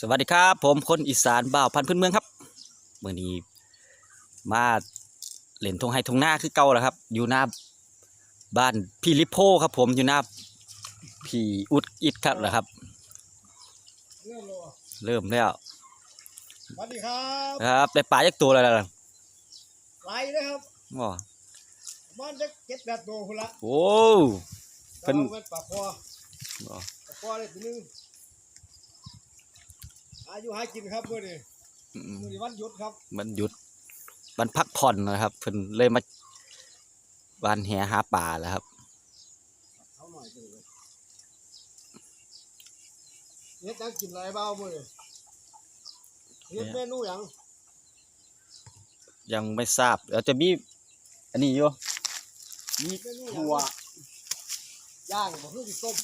สวัสดีครับ ผมคนอีสานบ่าวพันธุ์พื้นเมืองครับเมื่อนี้มาเล่นทงไฮทงหน้าคือเก่าแล้วครับ อยู่หน้าบ้านพี่ลิโพครับ ผมอยู่หน้าพี่อุดอิดครับแล้วครับ เริ่มแล้วอะเริ่มแล้วสวัสดีครับครับได้ปลายักตัวแล้วล่ะไล่นะครับว้าบ้านจะเก็ดแบบโตคนละโอ้ เพิ่น เอาเป็นปากคอว้าปากคอเลยทีนึง อายุหากินครับเมื่อนี้อืมเมื่อนี้วันหยุดครับมันหยุดมันพักผ่อนนะครับเพิ่นเลยมาบ้านแหหาปลาแล้วครับเขาหน่อยจังเลยเฮ็ดยังกินอะไรบ้างเมื่อนี้เฮ็ดเมนูหยังยังไม่ทราบแล้วจะมีอันนี้อยู่มีเมนูหยังถั่วย่างบ่คือสิต้ม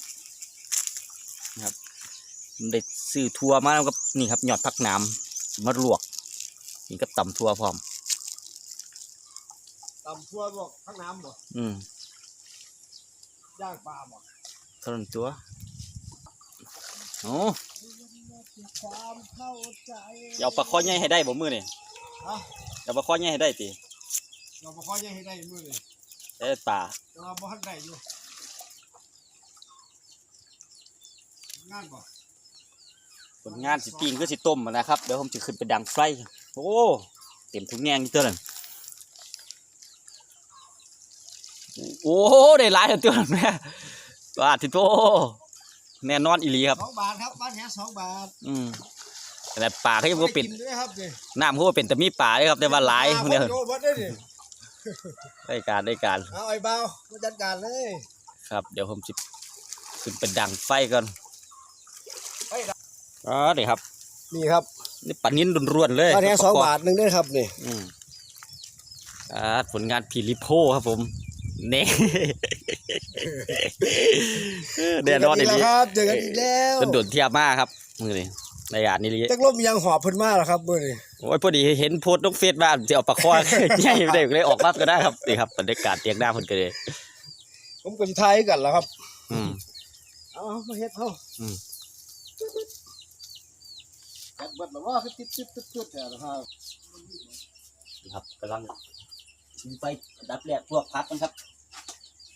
ได้ ซื้อทั่วมาแล้วก็นี่ครับหยอดผักน้ำมาลวกนี่ก็ตำทั่วพร้อมตำทั่วบอกข้างน้ำบ่อืมย่างปลาบ่เท่านั้นตัวโอ้ความเข้าใจยเอาปลาข้อใหญ่ให้ได้บ่มือนี่ฮะเอาปลาข้อใหญ่ให้ได้ติเราบ่ค่อยยังให้ได้มื้อนี้ได้ปลาแต่ว่าบ่ทันได้อยู่งานบ่ ผลงานสิปิ้งก็สิต้มอะนะครับ เดี๋ยวผมจะขึ้นไปดังไฟ โอ้ เต็มทุกแงงนี่ตัวนั้นโอ้ได้หลายแล้วตัวนั้นแม่บาทที่โตแน่นอนอีหลีครับสองบาทครับบ้านแหสองบาท อืมแต่ปลาเขายังบ่เป็นได้กิด้วยครับนี่น้ำเขาบ่เป็นแต่มีปลาเลยครับ แต่ว่าหลายปเนี่ยโยบัดได้ดิได้การได้การเอาไอ้เบามาจัดการเลย ครับ เดี๋ยวผมจะขึ้นไปดังไฟก่อนไปดัง อ๋อนี่ครับ นี่ครับนี่ปลานิ้นร่วนๆเลยบ้านแหสองบาทหนึงเด้อครับนี่อืมอ่าผลงานพีริโพครับผมเน่เดี๋ยวนอนเจอีกักแล้วครับเจอกันอีกแล้วจนโดนเทียบมากครับมือนี่ในยานนี่เลยจักลมยังหอบเพิ่นมาแล้วครับมื้อนี้โอ้ยพอดีเห็นโพสต์น้องเฟซบ้านจะเอาปลาคอใหญ่ไม่ได้ก็เลยออกมาก็ได้ครับนี่ครับบรรยากาศเตียงหน้าคนกันเลยผมก็สิทายกันแล้วครับ อืมเอาเอามาเฮ็ดเฮาอืม จัดเบิดแล้วว่าคือติดๆตึ๊ดๆแท้นะครับครับกำลังชิมไฟดับแรกพวกพักกันครับ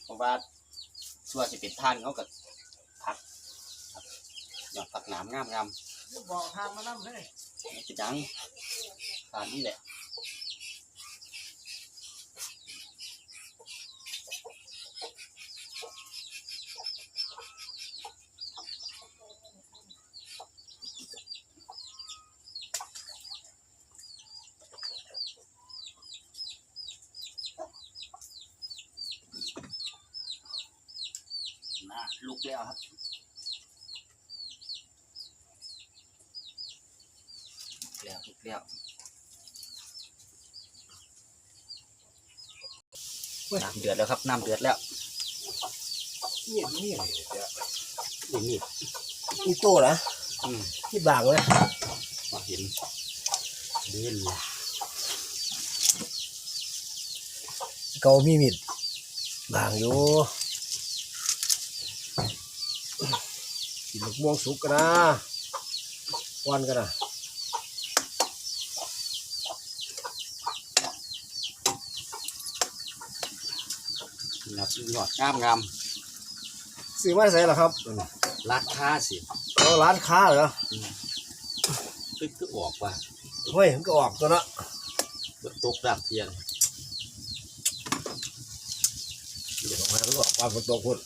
เพราะว่าส่วนจะเป็นท่านเขากับพักหยอดผักหนามงามงามบอกทางมานำให้ๆจะดังทานนี่แหละ แล้วครับลุกแล้วลุกแล้วน้ำเดือดแล้วครับน้ำเดือดแล้วนี่นี่อะไรเนี่ยนี่นี่นี่โตนะอืมที่บางเลยมาเห็นเล่นละเกามีมิดบางอยู่กินลูก ม่วงสุกกันนะวันกันนะครับหยอดงามงามซื้อมาใส่หรอครับราคาสิเอาร้านค้าเหรอคือคือออกว่าเฮ้ยมันก็ออกตัวเนาะตกดับเทียนเดี๋ยวออกมามันก็ออกความฝนตกพุ่น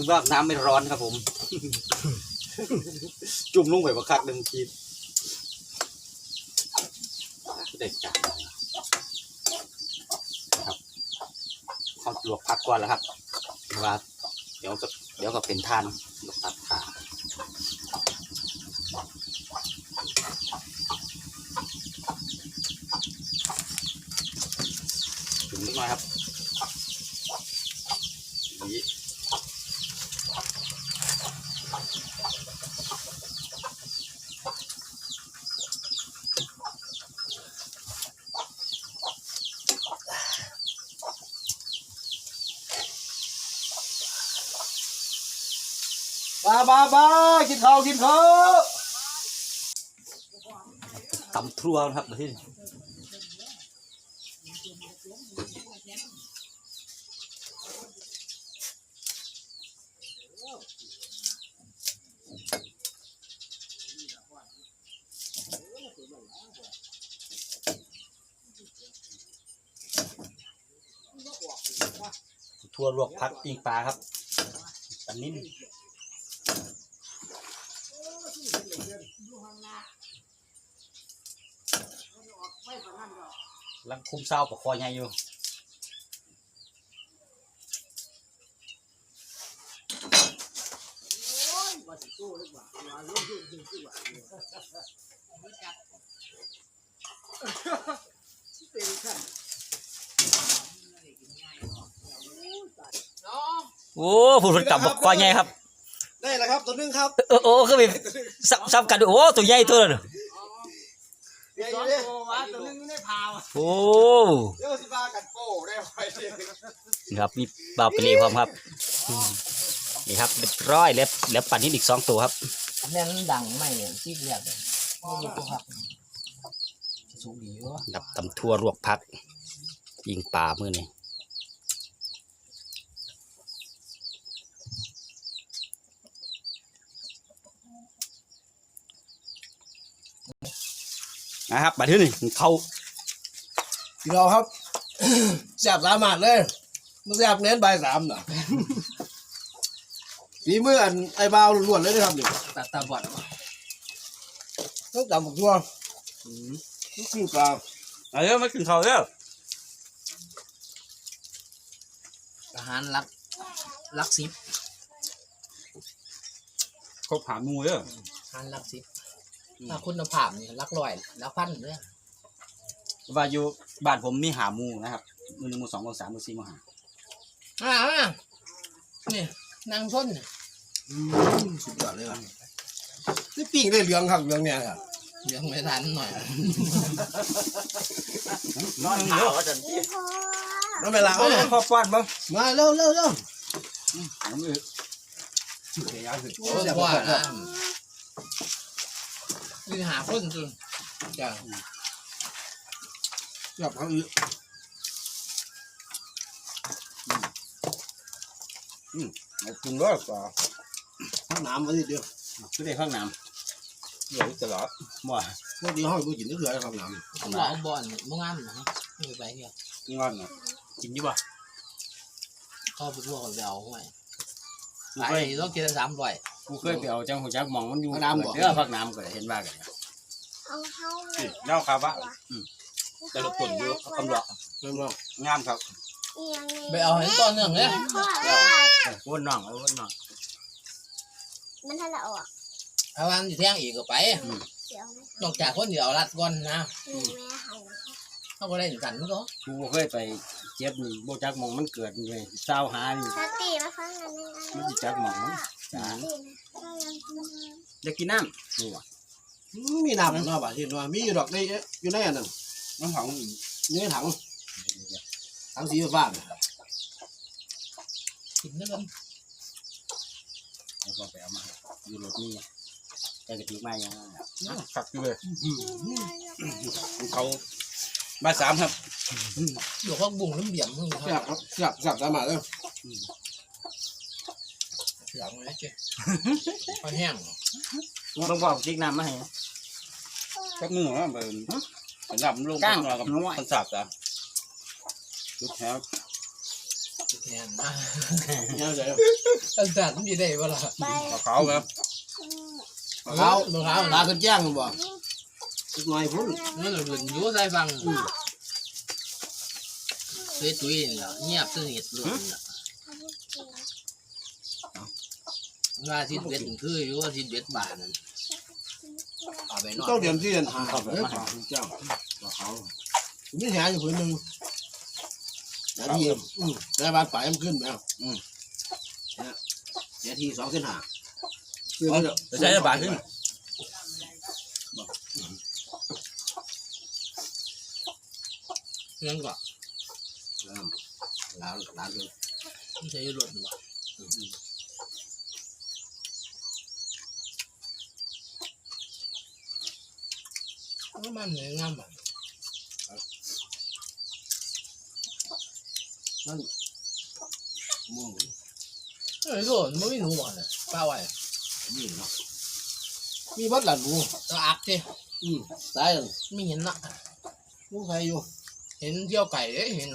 คือว่าน้ำไม่ร้อนครับผม จุ่มลงไปประคักหนึ่งทีเด็กจัดครับเขาลวกพักก่อนแล้วครับว่าเดี๋ยวก็เดี๋ยวก็เป็นท่านลวกตัดขาถึงนิดหน่อยครับ มามามากินข้าวกินข้าวตำทั่วนะครับที่ทั่วลวกพักปิงปลาครับปันนิ่ม คุมเศร้าปะคอใหญ่อยู่โอ้ผู้คนกลับปะคอใหญ่ครับ ได้แล้วครับ ตัวหนึงครับเออโอ้คือไปซับซับกันดูโอ้ตัวใหญ่ตัวนึง เดี๋ยวอยู่ดิว่าตัวหนึงได้พาวโอ้เดี๋ยวสิบากันโป้ได้ไว้ดินี่ครับมีบ่าวไปรีพร้อมครับอืมนี่ครับเรียบร้อยแล้วแล้วปั่นนิดอีกสองตัวครับแม่นดังไม่เนี่ยที่เรียกเนี่ยไม่รู้ตัวครับสูงดีวะดับตำทั่วลวกพักยิงปลามือนี่ นะครับมาที่นี่เขาพี่น้องครับแซ่บสามารถเลยมันแซ่บเน้นใบายสามน่ะฝีมืออันไอ้บ่าวล้วนๆเลยนะครับนี่ตัดตาบอดต้องจำบักทั่วนี่คือปลาเอาเยอะมากินเขาเยอะอาหารรักรักสิบครบหามูเยอะอาหารรักสิบ ถ้าคุณภาพนี่รักร้อยรักพันเนี่ยว่าอยู่บ้านผมมีหามูนะครับมือหนึ่งมือสองมือสามมือสี่มือห้าอ่าอ่านี่นางส้นเนี่ยอืมสุดยอดเลยว่ะนี่ปิ้งได้เหลืองครับเหลืองเนี่ยครับเลี้ยงไม่ทันหน่อยนอนเยอะจังน้ำเวลาเอาเลยพอป้อนบ้างมาเร็วเร็วเร็วน้ำอืดสุดยอดเลยโอ้ยว่า นะนี่หาคนจนจ้ะอยากเอาอีกเอากินด้วยกว่าข้าวหน้ำมาทีเดียวคือได้ข้างน้ำเดี๋ยวตลอดมั่วพวกนี้ห้อยกูกินนี่คืออะไรข้าวหน้ำต้องบอกบอลมึงงามนะไม่ไปเที่ยวงอนนะกินยู่ป่ะเข้าไปพวกเขาไปเอาห้วยไอ้เคยต้องกินสามร้อย กูเคยไปเอาจังหัวจักหมองมันอยู่เด้อพักน้ำก็ได้เห็นว่ากันเอาเข้าเลยเน่าครับว่าแต่ละคนอยู่คำหลอกเริ่มแล้วงามครับเอียงไปเอาให้ต้นหนึ่งเลยพ่อว่าวนน่องเอาวนน่องมันถ้าเราออกถ้าวันอยู่เที่ยงอีกก็ไปเสียวไหมนอกจากคนเดียวรัดก่อนนะมีแม่หัน เขาก็ได้ถึงกันก็กูเคยไปเจ็บนี่โบจักหมองมันเกิดเลยเศร้าหานี่ สติมาฟังกันนึงอันมันสิจักหมองจ้าสติเรายังกินจะกินน้ำนี่ว่ะอืมมีน้ำเนาะบ่าที่ว่ามีอยู่ดอกในอยู่ในอันนั้นน้ำหอมอยู่ในถังถังสีฟ้าเนี่ยกินได้กันแล้วก็ไปเอามาอยู่รถนี่แต่กะทิมายังขับอยู่เลยเขา มาสามครับเดี๋ยวเขาบุ้งน้ำเบี่ยมมึงคแซ่รับบครับแซ่บแซ่บสามารถเลยเบี่ยมเลยเจ๊พอแห้งต้องบอกจิกน้ำมาให้ các mùa nó mà phải nằm luôn Căng, là gặp đúng rồi. con sạp à chút theo แห้งมากเนี่ยเดี๋ยวตั้งแต่ต้องมีได้เวลาไป mà khó cơ เท้าเท้าลาขึ้นแจ้งกันบ่ อีกหน่อยพุ่นนั่นเราเดินอยู่ใส่ฟังเฮ้ยตุ้ยนี่แหละเงียบสนิทเลยว่าทิศเบ็ดคืออยู่ว่าทิศเบ็ดบานนั่นเอาไปนอนต้องเรียนที่เรียนหาเฮ้ยป่าขึ้นแจ้งว่าเขามีแหอยู่ผืนหนึ่งนาทีอืมแต่บานป่ายมันขึ้นแล้วอืมเนี่ยนาทีสองเส้นหาคือมันจะใช้บาทขึ้น ยังก่อนน้ำล้างล้างด้วยใช้หล่นบ่ก็มันเหนื่อยงามบ่มันม่วงเฮ้ยโดนมันไม่หนูบ่เนี่ยป้าไว้มีเนาะมีบัดหลันหนูตัวอักเจ้อืมตายเลยไม่เห็นละหนูใครอยู่ เห็นเที่ยวไก่เอ้ยเห็น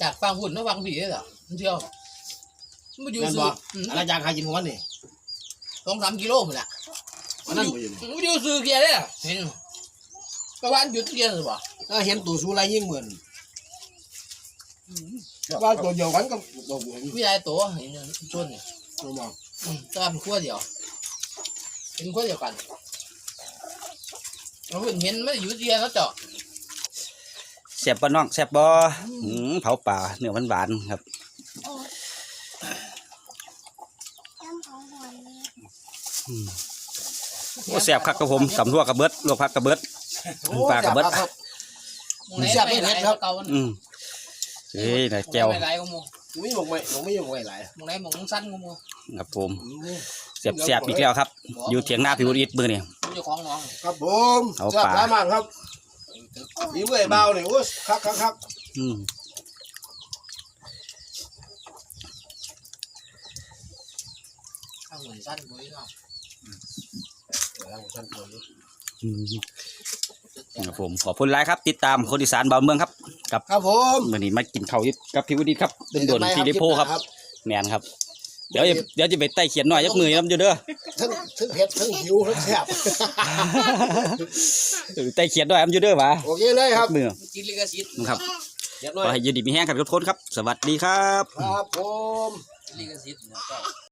จากฟังหุ่นมาฟังผีเลยเหรอมันเที่ยวมันมาอยู่แม่นซื้บ่ออืมอาจารย์ใครกินหัวนี่สองสามกิโลหมดละวันนั้นบ่อยู่มันมาอยู่ซื้อเกียร์เลยอะเห็นประวันหยุดเกียร์หรือเปล่าถ้าเห็นตัวสูไรยิ่งเหมือนว่าตัวเดียวกันกับตัวเหมือนวิทยาตัวเห็นต้นเนี่ยตัวมอง อืมแตว่าเป็นขั้วเดียวเป็นขั้วเดียวกัน เราเห็นเห็นไม่ได้อยู่เกียร์แล้วเจาะแซ่บบ่น้องแซ่บบ่อืมเผาป่าเนื้อหวานๆครับน้ำของหวานเลยโอ้แซ่บคักครับผมสำรวจกระเบิดลวกผักกระเบิด ปลากระเบิดครับมึงไหนแซ่บไม่ไม่ไหลเผ็ดครับเก่ามันอืมเฮ้ยนะแก้ว ไม่ไหลกูมู ไม่หมกไม่หมกไม่หมกไม่หลายมึงไหนมึงสั้นกูมูครับผมแซ่บแซ่บอีกแล้วครับ อยู่เถียงหน้าพิวริตมือนี่มึงจะคล้องน้องครับผมเอาแซ่บปลาร้ายมากครับมีเมื่อยเบาเนี่ยโอ้ยคักคักคักอืมข้างเหมือนสั้นกูนี่เนาะอืมครับผมขอบคุณหลายครับ ติดตามคนอีสานบ้านเมืองครับ ครับผมมื่อนี้มากินข้าวอยู่กับพิวริตครับโดนๆที่ริโพครับแมนครับ เดี๋ยวจะเดี๋ยวจะไปไต่เขียนหน่อยยักมือน้ำอยู่เด้อทั้งทั้งเผ็ดทั้งหิวทั้งแซ่บไต่เขียนหน่อยน้ำอยู่เด้อหวะโอเคเลยครับมือกินลิขสิทธิ์ครับเดี๋ยวหน่ขออยให้อยืนดีมีแห้งครับทุกคนครับ สวัสดีครับ ครับผมลิขสิทธิ์เนี่ยเจ้า